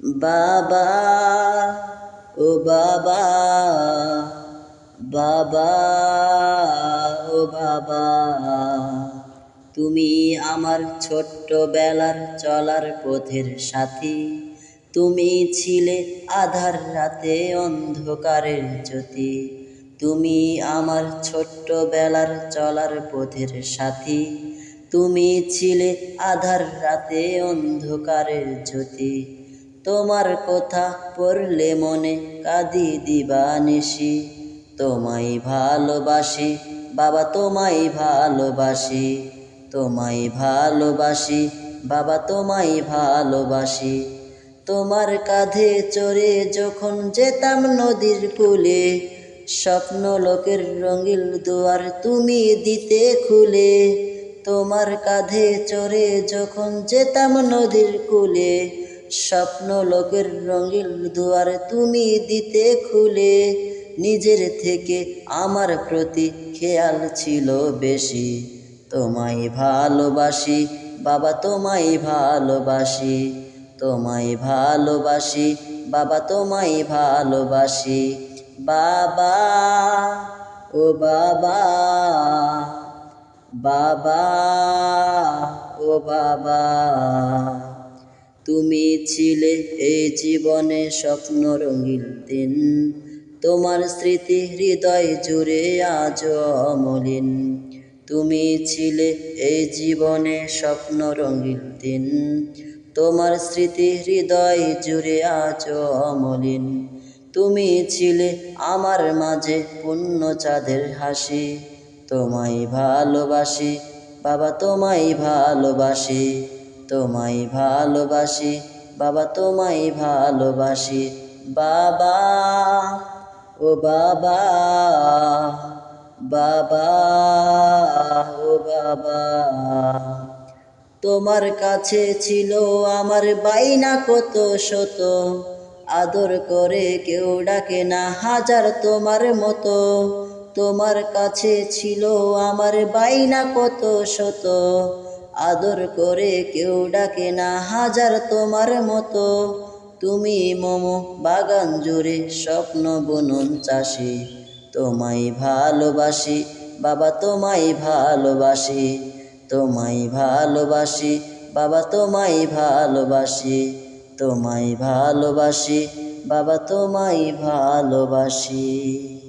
বাবা, ও বাবা বাবা, ও বাবা, তুমি আমার ছোট্টবেলার চলার পথের সাথী। তুমি ছিলে আধার রাতে অন্ধকারের জ্যোতি। তুমি আমার ছোট্টবেলার চলার পথের সাথী। তুমি ছিলে আধার রাতে অন্ধকারের জ্যোতি। তোমার কথা পড়লে মনে কাঁদি দিবানিসি তোমায় ভালোবাসি, বাবা তোমায় ভালোবাসি। তোমায় ভালোবাসি, বাবা তোমায় ভালোবাসি। তোমার কাঁধে চড়ে যখন যেতাম নদীর কূলে, স্বপ্ন লোকের রঙিল দুয়ার তুমি দিতে খুলে। তোমার কাঁধে চড়ে যখন যেতাম নদীর কূলে স্বপ্ন লোকের রঙিল দুয়ার তুমি দিতে খুলে, নিজের থেকে আমার প্রতি খেয়াল ছিল বেশি। তোমায় ভালোবাসি, বাবা তোমায় ভালোবাসি তোমায় ভালোবাসি, বাবা তোমায় ভালোবাসি, বাবা, ও বাবা বাবা, ও বাবা। তুমি ছিলে এই জীবনে স্বপ্ন রঙিল দিন। তোমার স্মৃতি হৃদয় জুড়ে আজ অমলিন। তুমি ছিলে এই জীবনে স্বপ্ন রঙিল দিন। তোমার স্মৃতি হৃদয় জুড়ে আজ অমলিন। তুমি ছিলে আমার মাঝে পূর্ণ চাঁদের হাসি। তোমায় ভালোবাসি, বাবা তোমায় ভালোবাসি। তোমায় ভালোবাসি, বাবা তোমায় ভালোবাসি, বাবা, ও বাবা বাবা, ও বাবা। তোমার কাছে ছিল আমার বাইনা কত শত, আদর করে কেউ ডাকে না হাজার তোমার মতো। তোমার কাছে ছিল আমার বাইনা কত শত আদর করে কেউ ডাকে না, হাজার তোমার মতো। তুমি মম বাগান জুড়ে স্বপ্ন বুনন চাষি, তোমায় ভালোবাসি, বাবা তোমায় ভালোবাসি তোমায় ভালোবাসি, বাবা তোমায় ভালোবাসি তোমায় ভালোবাসি, বাবা তোমায় ভালোবাসি।